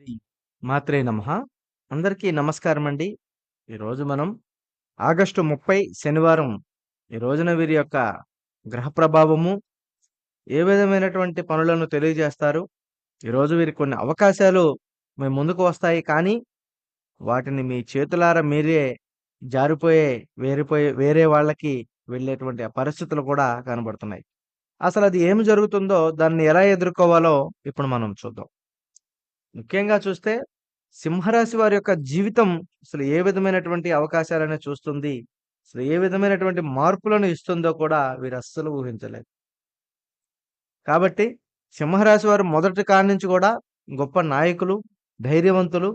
శ్రీ మాత్రే నమ. అందరికీ నమస్కారం అండి ఈరోజు మనం ఆగస్టు ముప్పై శనివారం ఈ రోజున వీరి యొక్క గ్రహ ప్రభావము ఏ విధమైనటువంటి పనులను తెలియజేస్తారు? ఈరోజు వీరికి కొన్ని అవకాశాలు మీ ముందుకు వస్తాయి కానీ వాటిని మీ చేతులారా మీరే జారిపోయే వేరిపోయే వేరే వాళ్ళకి వెళ్ళేటువంటి పరిస్థితులు కూడా కనబడుతున్నాయి. అసలు అది ఏమి జరుగుతుందో దాన్ని ఎలా ఎదుర్కోవాలో ఇప్పుడు మనం చూద్దాం. ముఖ్యంగా చూస్తే సింహరాశి వారి యొక్క జీవితం అసలు ఏ విధమైనటువంటి అవకాశాలను చూస్తుంది? అసలు ఏ విధమైనటువంటి మార్పులను ఇస్తుందో కూడా వీరు అస్సలు ఊహించలేదు. కాబట్టి సింహరాశి వారు మొదటి కాడి నుంచి కూడా గొప్ప నాయకులు ధైర్యవంతులు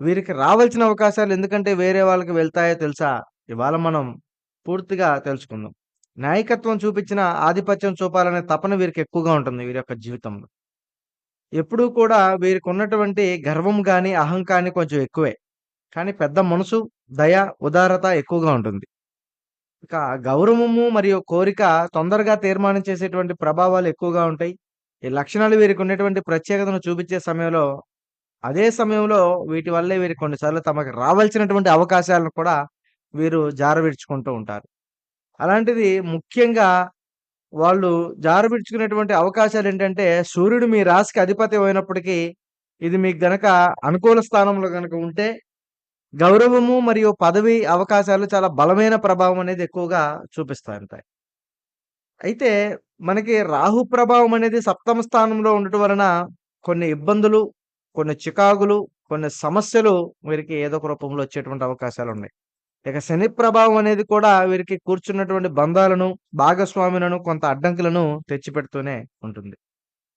వీరికి రావాల్సిన అవకాశాలు ఎందుకంటే వేరే వాళ్ళకి వెళ్తాయో తెలుసా? ఇవాళ మనం పూర్తిగా తెలుసుకుందాం. నాయకత్వం చూపించిన ఆధిపత్యం చూపాలనే తపన వీరికి ఎక్కువగా ఉంటుంది వీరి యొక్క జీవితంలో. ఎప్పుడూ కూడా వీరికి ఉన్నటువంటి గర్వం కానీ అహం కానీ కొంచెం ఎక్కువే. కానీ పెద్ద మనసు దయ ఉదారత ఎక్కువగా ఉంటుంది. ఇక గౌరవము మరియు కోరిక తొందరగా తీర్మానం చేసేటువంటి ప్రభావాలు ఎక్కువగా ఉంటాయి. ఈ లక్షణాలు వీరికి ఉన్నటువంటి ప్రత్యేకతను చూపించే సమయంలో అదే సమయంలో వీటి వల్లే వీరు కొన్నిసార్లు తమకు రావాల్సినటువంటి అవకాశాలను కూడా వీరు జారవిడ్చుకుంటూ ఉంటారు. అలాంటిది ముఖ్యంగా వాళ్ళు జారబిడ్చుకునేటువంటి అవకాశాలు ఏంటంటే సూర్యుడు మీ రాశికి అధిపతి అయినప్పటికీ ఇది మీకు గనక అనుకూల స్థానంలో గనక ఉంటే గౌరవము మరియు పదవి అవకాశాలు చాలా బలమైన ప్రభావం అనేది ఎక్కువగా చూపిస్తూ ఉంటాయి. అయితే మనకి రాహు ప్రభావం అనేది సప్తమ స్థానంలో ఉండటం వలన కొన్ని ఇబ్బందులు కొన్ని చికాకులు కొన్ని సమస్యలు వీరికి ఏదో ఒక రూపంలో వచ్చేటువంటి అవకాశాలు ఉన్నాయి. ఇక శని ప్రభావం అనేది కూడా వీరికి కూర్చున్నటువంటి బంధాలను భాగస్వాములను కొంత అడ్డంకులను తెచ్చిపెడుతూనే ఉంటుంది.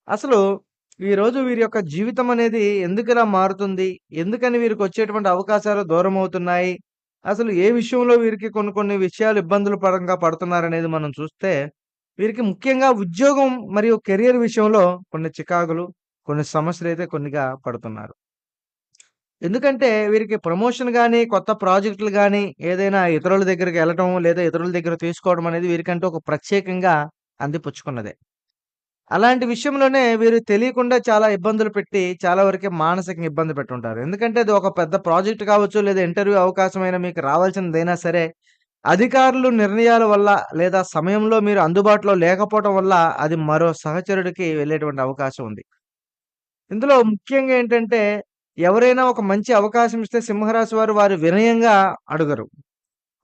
అసలు ఈ రోజు వీరి యొక్క జీవితం అనేది ఎందుకు ఇలా మారుతుంది? ఎందుకని వీరికి వచ్చేటువంటి అవకాశాలు దూరం అవుతున్నాయి? అసలు ఏ విషయంలో వీరికి కొన్ని కొన్ని విషయాలు ఇబ్బందులు పరంగా పడుతున్నారనేది మనం చూస్తే వీరికి ముఖ్యంగా ఉద్యోగం మరియు కెరియర్ విషయంలో కొన్ని చికాకులు కొన్ని సమస్యలు అయితే కొన్నిగా పడుతున్నారు. ఎందుకంటే వీరికి ప్రమోషన్ కానీ కొత్త ప్రాజెక్టులు కానీ ఏదైనా ఇతరుల దగ్గరికి వెళ్ళటం, లేదా ఇతరుల దగ్గర తీసుకోవడం అనేది వీరికంటూ ఒక ప్రత్యేకంగా అందిపుచ్చుకున్నదే. అలాంటి విషయంలోనే వీరు తెలియకుండా చాలా ఇబ్బందులు పెట్టి, చాలా వరకు మానసికంగా ఇబ్బంది పెట్టుంటారు. ఎందుకంటే అది ఒక పెద్ద ప్రాజెక్ట్ కావచ్చు, లేదా ఇంటర్వ్యూ అవకాశమైనా మీకు రావాల్సినదైనా సరే, అధికారులు నిర్ణయాల వల్ల, లేదా సమయంలో మీరు అందుబాటులో లేకపోవటం వల్ల, అది మరో సహచరుడికి వెళ్ళేటువంటి అవకాశం ఉంది. ఇందులో ముఖ్యంగా ఏంటంటే ఎవరైనా ఒక మంచి అవకాశం ఇస్తే సింహరాశి వారు వారు వినయంగా అడగరు.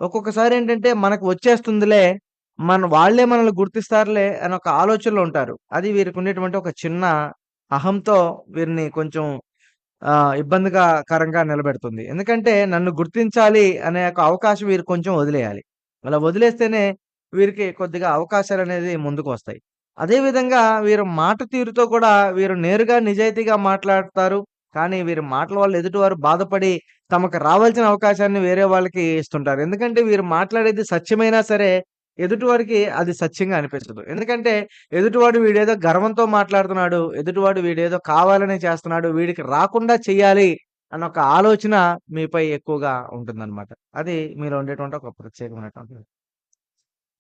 ఒక్కొక్కసారి ఏంటంటే మనకు వచ్చేస్తుందిలే, మన వాళ్ళే మనల్ని గుర్తిస్తారులే అని ఒక ఆలోచనలో ఉంటారు. అది వీరికి ఉండేటువంటి ఒక చిన్న అహంతో వీరిని కొంచెం ఇబ్బందిగా కరంగా నిలబెడుతుంది. ఎందుకంటే నన్ను గుర్తించాలి అనే ఒక అవకాశం వీరు కొంచెం వదిలేయాలి. అలా వదిలేస్తేనే వీరికి కొద్దిగా అవకాశాలు అనేది ముందుకు వస్తాయి అదేవిధంగా వీరు మాట తీరుతో కూడా వీరు నేరుగా నిజాయితీగా మాట్లాడతారు. కానీ వీరి మాటల వల్ల ఎదుటివారు బాధపడి తమకు రావాల్సిన అవకాశాన్ని వేరే వాళ్ళకి ఇస్తుంటారు. ఎందుకంటే వీరు మాట్లాడేది సత్యమైనా సరే ఎదుటివారికి అది సత్యంగా అనిపించదు. ఎందుకంటే ఎదుటివాడు వీడేదో గర్వంతో మాట్లాడుతున్నాడు. ఎదుటివాడు వీడేదో కావాలనే చేస్తున్నాడు. వీడికి రాకుండా చెయ్యాలి అన్న ఒక ఆలోచన మీపై ఎక్కువగా ఉంటుందన్నమాట. అది మీరు ఉండేటువంటి ఒక ప్రత్యేకమైనటువంటి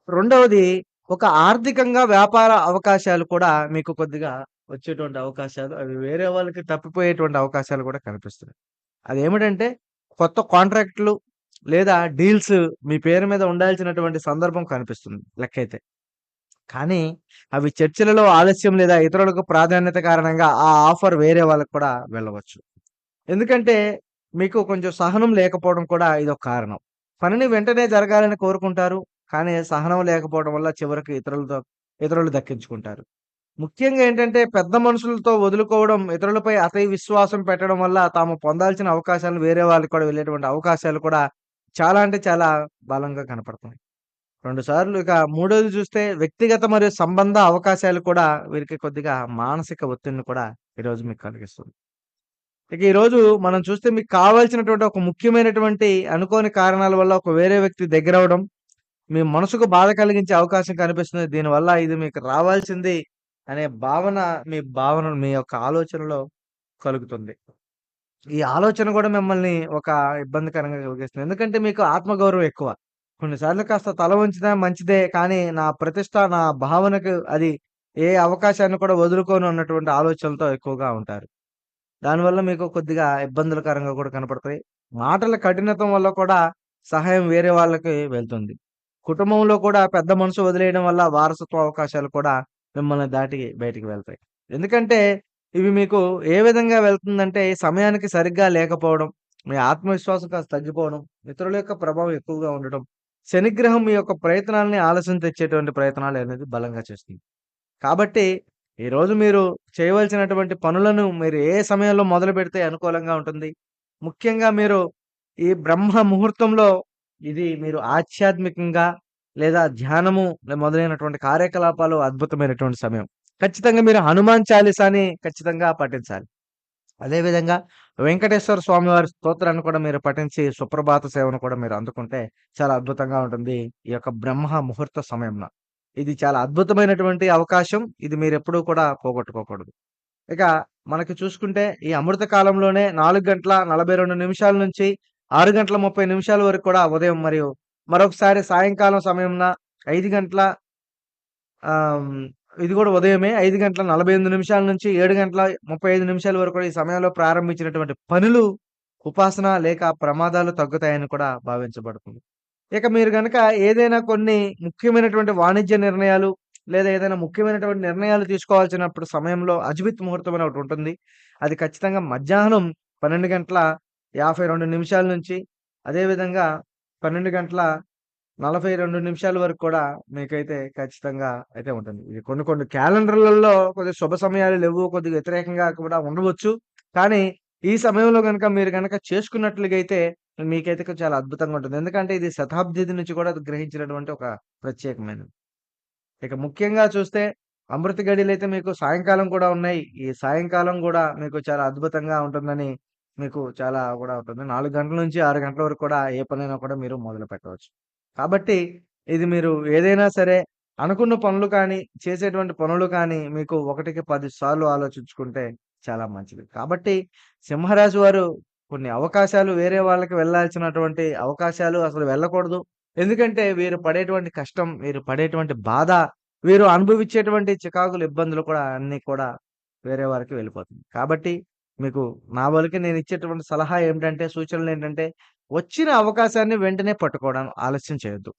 రెండవది ఒక ఆర్థికంగా వ్యాపార అవకాశాలు కూడా మీకు కొద్దిగా వచ్చేటువంటి అవకాశాలు అవి వేరే వాళ్ళకి తప్పిపోయేటువంటి అవకాశాలు కూడా కనిపిస్తున్నాయి. అదేమిటంటే కొత్త కాంట్రాక్ట్‌లు లేదా డీల్స్ మీ పేరు మీద ఉండాల్సినటువంటి సందర్భం కనిపిస్తుంది లెక్కైతే. కానీ అవి చర్చలలో ఆలస్యం లేదా ఇతరులకు ప్రాధాన్యత కారణంగా ఆ ఆఫర్ వేరే వాళ్ళకు కూడా వెళ్ళవచ్చు. ఎందుకంటే మీకు కొంచెం సహనం లేకపోవడం కూడా ఇదొక కారణం. పనిని వెంటనే జరగాలని కోరుకుంటారు. కానీ సహనం లేకపోవడం వల్ల చివరికి ఇతరులతో ఇతరులు దక్కించుకుంటారు. ముఖ్యంగా ఏంటంటే పెద్ద మనుషులతో వదులుకోవడం, ఇతరులపై అతి విశ్వాసం పెట్టడం వల్ల తాము పొందాల్సిన అవకాశాలు వేరే వాళ్ళకి కూడా వెళ్ళేటువంటి అవకాశాలు కూడా చాలా అంటే చాలా బలంగా కనపడుతున్నాయి. 2 సార్లు ఇక మూడోది చూస్తే వ్యక్తిగత మరియు సంబంధ అవకాశాలు కూడా వీరికి కొద్దిగా మానసిక ఒత్తిడిని కూడా ఈరోజు మీకు కలిగిస్తుంది. ఇక ఈరోజు మనం చూస్తే మీకు కావాల్సినటువంటి ఒక ముఖ్యమైనటువంటి అనుకోని కారణాల వల్ల ఒక వేరే వ్యక్తి దగ్గరవ్వడం, మీ మనసుకు బాధ కలిగించే అవకాశం కనిపిస్తుంది. దీనివల్ల ఇది మీకు రావాల్సింది అనే భావన మీ భావన మీ యొక్క ఆలోచనలో కలుగుతుంది. ఈ ఆలోచన కూడా మిమ్మల్ని ఒక ఇబ్బందికరంగా కలిగిస్తుంది. ఎందుకంటే మీకు ఆత్మగౌరవం ఎక్కువ. కొన్నిసార్లు కాస్త తల వంచినా మంచిదే. కానీ నా ప్రతిష్ట, నా భావనకు అది ఏ అవకాశాన్ని కూడా వదులుకోను అన్నటువంటి ఆలోచనలతో ఎక్కువగా ఉంటారు. దానివల్ల మీకు కొద్దిగా ఇబ్బందులకరంగా కూడా కనపడతాయి. మాటల కఠినత్వం వల్ల కూడా సహాయం వేరే వాళ్ళకి వెళ్తుంది. కుటుంబంలో కూడా పెద్ద మనసు వదిలేయడం వల్ల వారసత్వ అవకాశాలు కూడా మిమ్మల్ని దాటి బయటికి వెళ్తాయి. ఎందుకంటే ఇవి మీకు ఏ విధంగా వెళ్తుందంటే సమయానికి సరిగ్గా లేకపోవడం, మీ ఆత్మవిశ్వాసం కాస్త తగ్గిపోవడం, ఇతరుల యొక్క ప్రభావం ఎక్కువగా ఉండటం, శనిగ్రహం మీ యొక్క ప్రయత్నాలని ఆలస్యం తెచ్చేటువంటి ప్రయత్నాలు అనేది బలంగా చేస్తుంది. కాబట్టి ఈరోజు మీరు చేయవలసినటువంటి పనులను మీరు ఏ సమయంలో మొదలుపెడితే అనుకూలంగా ఉంటుంది? ముఖ్యంగా మీరు ఈ బ్రహ్మ ముహూర్తంలో ఇది మీరు ఆధ్యాత్మికంగా లేదా ధ్యానము మొదలైనటువంటి కార్యకలాపాలు అద్భుతమైనటువంటి సమయం. ఖచ్చితంగా మీరు హనుమాన్ చాలీసాని ఖచ్చితంగా పఠించాలి. అదేవిధంగా వెంకటేశ్వర స్వామి వారి స్తోత్రాన్ని కూడా మీరు పఠించి సుప్రభాత సేవను కూడా మీరు అందుకుంటే చాలా అద్భుతంగా ఉంటుంది. ఈ యొక్క బ్రహ్మ ముహూర్త సమయంలో ఇది చాలా అద్భుతమైనటువంటి అవకాశం. ఇది మీరెప్పుడూ కూడా పోగొట్టుకోకూడదు. ఇక మనకి చూసుకుంటే ఈ అమృత కాలంలోనే నాలుగు గంటల 42 నిమిషాల నుంచి ఆరు గంటల 30 నిమిషాల వరకు కూడా ఉదయం మరియు మరొకసారి సాయంకాలం సమయంన ఐదు గంటల ఇది కూడా ఉదయమే ఐదు గంటల 48 నిమిషాల నుంచి ఏడు గంటల 35 నిమిషాల వరకు కూడా ఈ సమయంలో ప్రారంభించినటువంటి పనులు, ఉపాసన లేక ప్రమాదాలు తగ్గుతాయని కూడా భావించబడుతుంది. ఇక మీరు కనుక ఏదైనా కొన్ని ముఖ్యమైనటువంటి వాణిజ్య నిర్ణయాలు లేదా ఏదైనా ముఖ్యమైనటువంటి నిర్ణయాలు తీసుకోవాల్సినప్పుడు సమయంలో అజిబిత్ ముహూర్తం అని ఒకటుంటుంది. అది ఖచ్చితంగా మధ్యాహ్నం 12 గంటల 52 నిమిషాల నుంచి అదేవిధంగా పన్నెండు గంటల నలభై రెండు నిమిషాల వరకు కూడా మీకైతే ఖచ్చితంగా అయితే ఉంటుంది. ఇది కొన్ని కొన్ని క్యాలెండర్‌లలో కొద్దిగా శుభ సమయాలు లేవు కొద్దిగా వ్యతిరేకంగా కూడా ఉండవచ్చు. కానీ ఈ సమయంలో కనుక మీరు కనుక చేసుకున్నట్లుగైతే మీకైతే చాలా అద్భుతంగా ఉంటుంది. ఎందుకంటే ఇది శతాబ్ది నుంచి కూడా గ్రహించినటువంటి ఒక ప్రత్యేకమైనది. ఇక ముఖ్యంగా చూస్తే అమృత గడియలైతే మీకు సాయంకాలం కూడా ఉన్నాయి. ఈ సాయంకాలం కూడా మీకు చాలా అద్భుతంగా ఉంటుందని మీకు చాలా కూడా ఉంటుంది. నాలుగు గంటల నుంచి ఆరు గంటల వరకు కూడా ఏ పనైనా కూడా మీరు మొదలు పెట్టవచ్చు కాబట్టి ఇది మీరు ఏదైనా సరే అనుకున్న పనులు కానీ, చేసేటువంటి పనులు కానీ మీకు ఒకటికి పది సార్లు ఆలోచించుకుంటే చాలా మంచిది. కాబట్టి సింహరాశి వారు కొన్ని అవకాశాలు వేరే వాళ్ళకి వెళ్ళాల్సినటువంటి అవకాశాలు అసలు వెళ్ళకూడదు. ఎందుకంటే వీరు పడేటువంటి కష్టం, వీరు పడేటువంటి బాధ, వీరు అనుభవించేటువంటి చికాకులు, ఇబ్బందులు కూడా అన్నీ కూడా వేరే వారికి వెళ్ళిపోతుంది. కాబట్టి మీకు నా వరకు నేనిచ్చేటువంటి సలహా ఏమిటంటే, సూచనలేంటంటే వచ్చిన అవకాశాన్ని వెంటనే పట్టుకోవడం ఆలస్యం చేయొద్దు.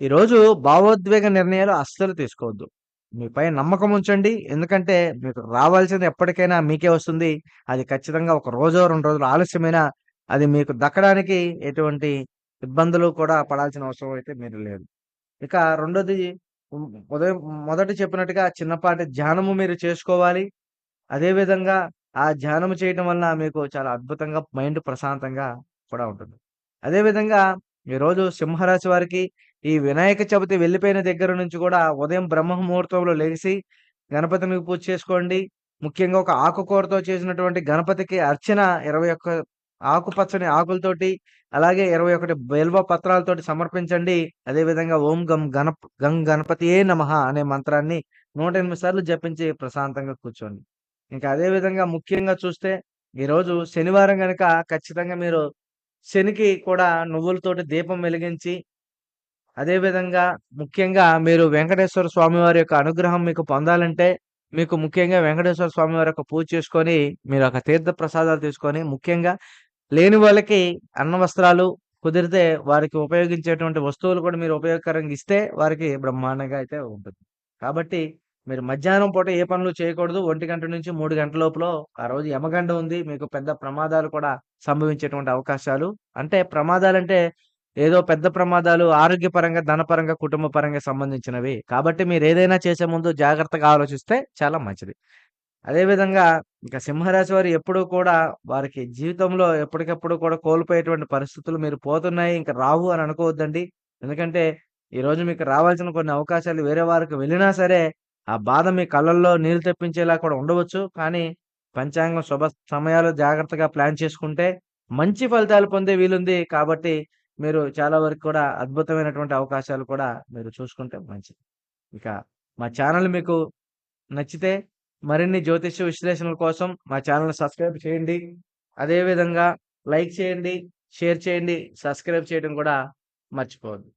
ఈరోజు భావోద్వేగ నిర్ణయాలు అస్సలు తీసుకోవద్దు. మీపై నమ్మకం ఉంచండి. ఎందుకంటే మీకు రావాల్సింది ఎప్పటికైనా మీకే వస్తుంది. అది ఖచ్చితంగా ఒక రోజో, రెండు రోజులు ఆలస్యమైనా అది మీకు దక్కడానికి ఎటువంటి ఇబ్బందులు కూడా పడాల్సిన అవసరం అయితే మీరు లేదు. ఇక రెండోది ఉదయం మొదట చెప్పినట్టుగా చిన్నపాటి ధ్యానము మీరు చేసుకోవాలి. అదే విధంగా ఆ ధ్యానం చేయటం వలన మీకు చాలా అద్భుతంగా మైండ్ ప్రశాంతంగా కూడా ఉంటుంది. అదే విధంగా ఈరోజు సింహరాశి వారికి ఈ వినాయక చవితి వెళ్ళిపోయిన దగ్గర నుంచి కూడా ఉదయం బ్రహ్మ ముహూర్తంలో లేచి గణపతిని పూజ చేసుకోండి. ముఖ్యంగా ఒక ఆకుకూరతో చేసినటువంటి గణపతికి అర్చన 21 ఆకుపచ్చని ఆకులతోటి అలాగే 21 బిల్వ పత్రాలతోటి సమర్పించండి. అదే విధంగా ఓం గం గణ గం గణపతియే నమః అనే మంత్రాన్ని 108 సార్లు జపించి ప్రశాంతంగా కూర్చోండి. ఇంకా అదే విధంగా ముఖ్యంగా చూస్తే ఈరోజు శనివారం కనుక ఖచ్చితంగా మీరు శనికి కూడా నువ్వులతోటి దీపం వెలిగించి అదేవిధంగా ముఖ్యంగా మీరు వెంకటేశ్వర స్వామి వారి యొక్క అనుగ్రహం మీకు పొందాలంటే మీకు ముఖ్యంగా వెంకటేశ్వర స్వామి వారి యొక్క పూజ చేసుకొని మీరు ఒక తీర్థ ప్రసాదాలు తీసుకొని ముఖ్యంగా లేని వాళ్ళకి అన్న వస్త్రాలు కుదిరితే వారికి ఉపయోగించేటువంటి వస్తువులు కూడా మీరు ఉపయోగకరంగా ఇస్తే వారికి బ్రహ్మాండంగా అయితే ఉంటుంది. కాబట్టి మీరు మధ్యాహ్నం పూట ఏ పనులు చేయకూడదు. ఒంటి గంట నుంచి మూడు గంటల లోపల ఆ రోజు యమగండ ఉంది. మీకు పెద్ద ప్రమాదాలు కూడా సంభవించేటువంటి అవకాశాలు అంటే ప్రమాదాలంటే ఏదో పెద్ద ప్రమాదాలు ఆరోగ్యపరంగా, ధనపరంగా, కుటుంబ పరంగా సంబంధించినవి. కాబట్టి మీరు ఏదైనా చేసే ముందు జాగ్రత్తగా ఆలోచిస్తే చాలా మంచిది. అదేవిధంగా ఇంకా సింహరాశి వారు ఎప్పుడూ కూడా వారికి జీవితంలో ఎప్పటికప్పుడు కూడా కోల్పోయేటువంటి పరిస్థితులు మీరు పోతున్నాయి. ఇంకా రావు అని అనుకోవద్దండి. ఎందుకంటే ఈరోజు మీకు రావాల్సిన కొన్ని అవకాశాలు వేరే వారికి వెళ్ళినా సరే ఆ బాధ మీ కళ్ళల్లో నీరు తెప్పించేలా కూడా ఉండవచ్చు. కానీ పంచాంగం శుభ సమయాలు జాగ్రత్తగా ప్లాన్ చేసుకుంటే మంచి ఫలితాలు పొందే వీలుంది. కాబట్టి మీరు చాలా వరకు కూడా అద్భుతమైనటువంటి అవకాశాలు కూడా మీరు చూసుకుంటే మంచిది. ఇక మా ఛానల్ మీకు నచ్చితే మరిన్ని జ్యోతిష్య విశ్లేషణల కోసం మా ఛానల్‌ని సబ్స్క్రైబ్ చేయండి. అదేవిధంగా లైక్ చేయండి, షేర్ చేయండి, సబ్స్క్రైబ్ చేయడం కూడా మర్చిపోవద్దు.